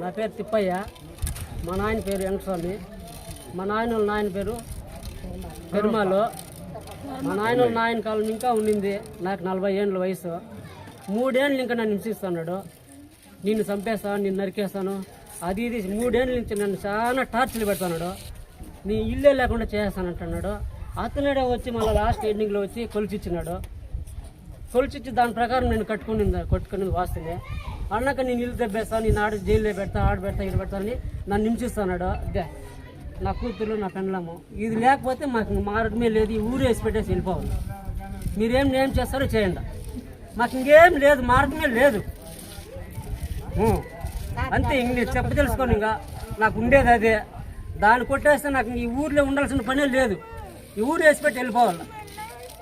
నా పేరు తిప్పయ్య. మా నాయన పేరు వెంకటస్వామి. మా నాయన వాళ్ళ నాయన పేరు పెరుమాలు. మా నాయన వాళ్ళ నాయన కాలం ఇంకా ఉండింది. నాకు నలభై ఏళ్ళ వయసు. మూడేళ్ళు ఇంకా నన్ను హింసిస్తున్నాడు నిన్ను చంపేస్తాను నిన్ను నరికేస్తాను. అది ఇది. మూడేళ్ళ నుంచి నన్ను చాలా టార్చర్లు పెడుతున్నాడు నీ ఇల్లే లేకుండా చేస్తానంటున్నాడు అతనుడే వచ్చి మళ్ళీ లాస్ట్ ఎండింగ్లో వచ్చి కొలిచిచ్చినాడు. కొలిచిచ్చి దాని ప్రకారం నేను కట్టుకుని కట్టుకునేది వాస్తుంది అన్నాక నేను ఇల్లు దెబ్బేస్తా నేను ఆడ జైల్లో పెడతా ఆడ పెడతా ఇక్కడ పెడతానని నన్ను హింసిస్తున్నాడు. అదే నా కూతురు నా పెండ్లము ఇది లేకపోతే మాకు ఇంక మార్గమే లేదు ఈ ఊరు వేసి పెట్టేసి వెళ్ళిపోవాలి. మీరేం ఏం చేస్తారో చేయండి. మాకు ఇంకేం లేదు మార్గమే లేదు. అంతే ఇంక నేను చెప్ప తెలుసుకోను ఇంకా. నాకు ఉండేది అదే. దాన్ని కొట్టేస్తే నాకు ఈ ఊర్లో ఉండాల్సిన పనే లేదు. ఈ ఊరు వేసి పెట్టి వెళ్ళిపోవాలి.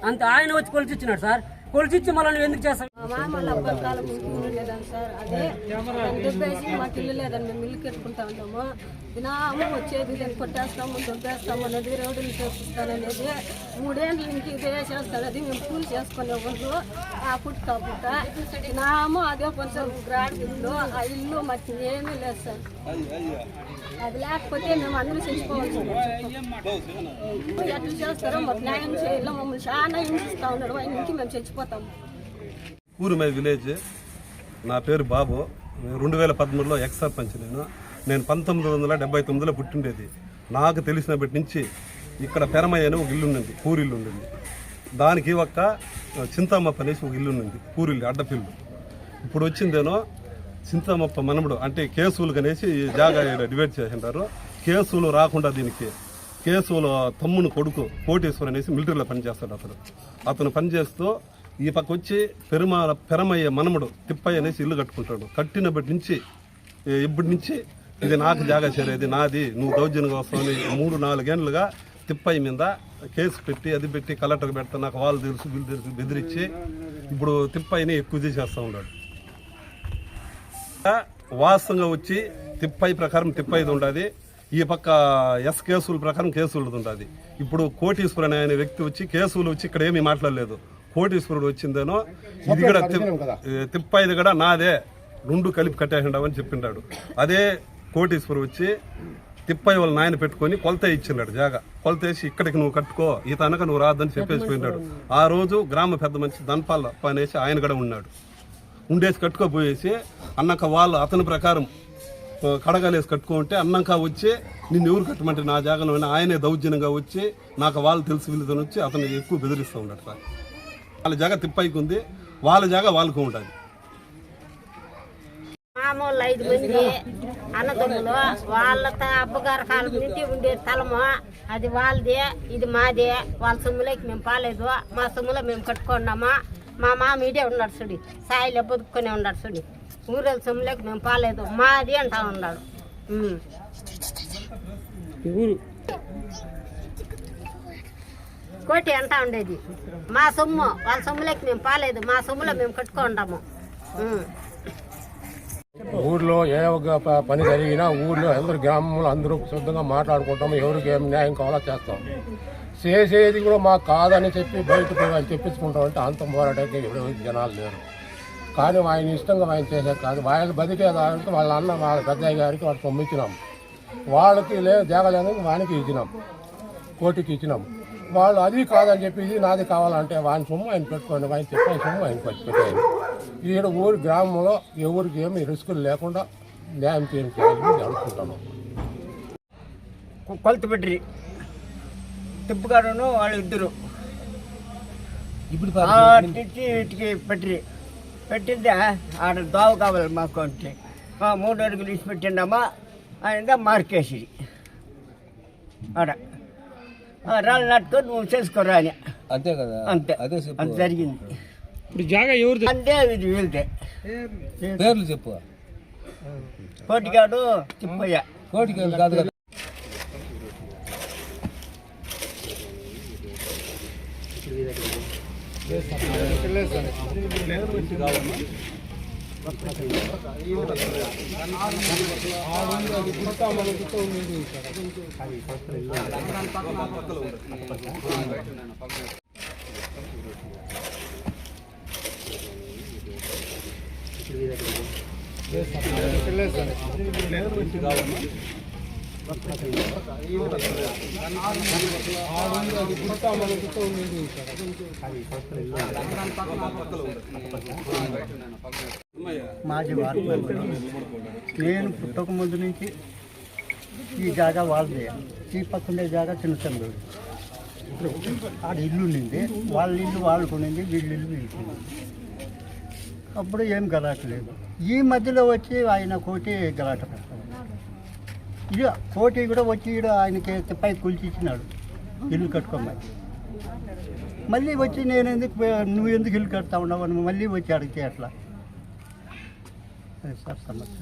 అంతే ఆయన వచ్చి కొలిచిచ్చినాడు సార్. కొలిచిచ్చి మళ్ళీ నువ్వు ఎందుకు చేస్తాను మామూలు మామ అబ్బాయి కాలం ఇల్లు లేదని సార్. అదే దాన్ని దుబ్బేసి మాకు ఇల్లు లేదని మేము ఇల్లు కట్టుకుంటా ఉన్నాము? నా వచ్చేది దాన్ని కొట్టేస్తాము దుబ్బేస్తాము అనేది రోడ్డులు చేపిస్తాననేది మూడేళ్ళ నుంచి ఇదే చేస్తాడు అది మేము పూలు చేసుకునే వాళ్ళు ఆ పుట్టు కాపుట్ట నా అమ్మ అదే కొంచెం గ్రాండ్ ఇల్లు. ఆ ఇల్లు మాకు ఏమీ లేదు సార్. అది లేకపోతే మేము అందరూ చచ్చిపోవచ్చు. ఎట్లా చేస్తారో మాకు న్యాయం చేయాలి మమ్మల్ని చాలా హింసిస్తూ ఉన్నాడు ఆయన నుంచి మేము చచ్చిపోతాము. ఊరుమై విలేజ్. నా పేరు బాబు. రెండు వేల పదమూడులో ఎక్స్ సర్పంచ్ నేను. నేను పంతొమ్మిది వందల డెబ్బై తొమ్మిదిలో పుట్టిండేది. నాకు తెలిసినప్పటి నుంచి ఇక్కడ పెరమయ్య అని ఒక ఇల్లు ఉండింది పూరిల్లు ఉండింది దానికి ఒక్క చింతామప్ప అనేసి ఒక ఇల్లు ఉండింది పూరిల్లు అడ్డపిల్లు. ఇప్పుడు వచ్చిందేనో చింతామప్ప మనముడు అంటే కేసులు కనేసి జాగా డివైడ్ చేసింటారు. కేసులు రాకుండా దీనికి కేసులో తమ్ముని కొడుకు కోటేశ్వర్ అనేసి మిలిటరీలో పనిచేస్తాడు అతను. అతను పనిచేస్తూ ఈ పక్క వచ్చి పెరుమాల పెరమయ్య మనముడు తిప్పయ్య అనేసి ఇల్లు కట్టుకుంటాడు. కట్టినప్పటి నుంచి ఇప్పటి నుంచి ఇది నాకు జాగా చేరేది నాది నువ్వు దౌర్జన్యంగా వస్తావని మూడు నాలుగేళ్ళుగా తిప్పయ్య మీద కేసు పెట్టి అది పెట్టి కలెక్టర్ పెడతా నాకు వాళ్ళు తెలుసు వీళ్ళు తెలుసు బెదిరించి ఇప్పుడు తిప్పయ్యని ఎక్కువ చేసేస్తూ ఉన్నాడు. వాస్తవంగా వచ్చి తిప్పై ప్రకారం తిప్పైది ఉండదు. ఈ పక్క ఎస్ కేసుల ప్రకారం కేసులు ఉంటుంది ఇప్పుడు కోటీశ్వరుడు అనే వ్యక్తి వచ్చి కేసులు వచ్చి ఇక్కడ ఏమీ మాట్లాడలేదు. కోటీశ్వరుడు వచ్చిందేనో ఇది కూడా తి- తిప్పైది కూడా నాదే. రెండు కలిపి కట్టేసిండావని చెప్పిండాడు. అదే కోటీశ్వరు వచ్చి తిప్పై వాళ్ళ నాయన పెట్టుకొని కొలత ఇచ్చిన్నాడు జాగా. కొలత వేసి ఇక్కడికి నువ్వు కట్టుకో ఈ తనక నువ్వు రాదని చెప్పేసి పోయినాడు ఆ రోజు గ్రామ పెద్ద మనిషి ధన్పాల అనేసి ఆయన కూడా ఉన్నాడు. ఉండేసి కట్టుకోపోయేసి అన్నాక వాళ్ళు అతని ప్రకారం కడగలేసి కట్టుకుంటే అన్నాక వచ్చి నిన్ను ఎవరు కట్టమంటే నా జాగలో ఆయనే దౌర్జన్యంగా వచ్చి నాకు వాళ్ళు తెలిసి వీళ్ళతో వచ్చి అతను ఎక్కువ బెదిరిస్తూ ఉన్నాడు సార్. వాళ్ళ జాగ తిప్పైకి ఉంది వాళ్ళ జాగ వాళ్ళకు ఉంటుంది. మామూలు ఐదు మంది అన్నదమ్ములు వాళ్ళ త- అబ్బగారి కాలం నుండి ఉండే తలము అది వాళ్ళదే ఇది మాదే. వాళ్ళ సొమ్ములోకి మేము పాలేదు మా సొమ్ములో మేము కట్టుకున్నామా? మా మామ ఇడే ఉన్నాడు చూడి సాయిలో బతుక్కునే ఉన్నాడు చూడి. ఊరేళ్ళ సొమ్ములోకి మేము పాలేదు మాది అంటా ఉన్నాడు. ఊరు కోటి అంటా ఉండేది. మా సొమ్ము వాళ్ళ సొమ్ములోకి మేము పాలేదు. మా సొమ్ములో మేము కట్టుకుంటాము ఊర్లో ఏ ఒక ప- పని జరిగినా ఊర్లో అందరు గ్రామంలో అందరూ శుద్ధంగా మాట్లాడుకుంటాం ఎవరికి ఏం న్యాయం కావాలో చేస్తాం. చేసేది కూడా మాకు కాదని చెప్పి బయటకు ఆయన చెప్పించుకుంటామంటే అంత పోరాటానికి ఎవరు జనాలు లేరు. కానీ ఆయన ఇష్టంగా ఆయన చేసేది కాదు. వాళ్ళు బతికేదానికి వాళ్ళ అన్న వాళ్ళ పెద్దయ్య గారికి వాళ్ళు పంపించినాం వాళ్ళకి లే దేవలేదని వానికి ఇచ్చినాం. కోటికి ఇచ్చినాం. వాళ్ళు అది కాదని చెప్పి ఇది నాది కావాలంటే వాని సొమ్ము ఆయన పెట్టుకోండి ఆయన చెప్పి ఆయన సొమ్ము ఆయన పెట్టేయండి ఈడ ఊరి గ్రామంలో ఎవరికి ఏమి రిస్కులు లేకుండా న్యాయం చేయాలని అనుకుంటాను. కొలత పెట్టి తిప్పుగారును వాళ్ళు ఇద్దరు. ఇప్పుడు ఇటుకి పెట్టి పెట్టిందే ఆడ దోవ కావాలి మాకు అంటే. ఆ, మూడు అడుగులు ఇచ్చి పెట్టిండమ్మా ఆయన మార్కేసి ఆడ. రాళ్ళు నాటుకొని నువ్వు చేసుకోరా అని. అంతే కదా? అంతే. అదే అంత జరిగింది. ఇప్పుడు జాగా ఎవరిది? అంతే ఇది వీళ్ళదే. పేర్లు చెప్పు. కోటికాడు తిప్పయ్య. కోటికాడు కాదు కదా? లేదు లేదు సార్ లేదు సార్ మాజీ వార్డు నేను పుట్టక ముందు నుంచి ఈ జాగా వాళ్ళదే ఈ పక్కనే జాగా చిన్న చంద్రుడు ఆడ ఇల్లు ఉండింది. వాళ్ళ ఇల్లు వాళ్ళు కొనింది వీళ్ళ ఇల్లు వీళ్ళు అప్పుడు ఏం గలాట లేదు. ఈ మధ్యలో వచ్చి ఆయన కోటి గలాట పెట్టారు ఇక కోటి కూడా వచ్చి ఈడ ఆయనకి పై కూల్చిచ్చినాడు. ఇల్లు కట్టుకోమని. మళ్ళీ వచ్చి నేను ఎందుకు నువ్వు ఎందుకు ఇల్లు కడతా ఉన్నావు అని మళ్ళీ వచ్చి అడిగితే అట్లా అది సార్ సమస్య.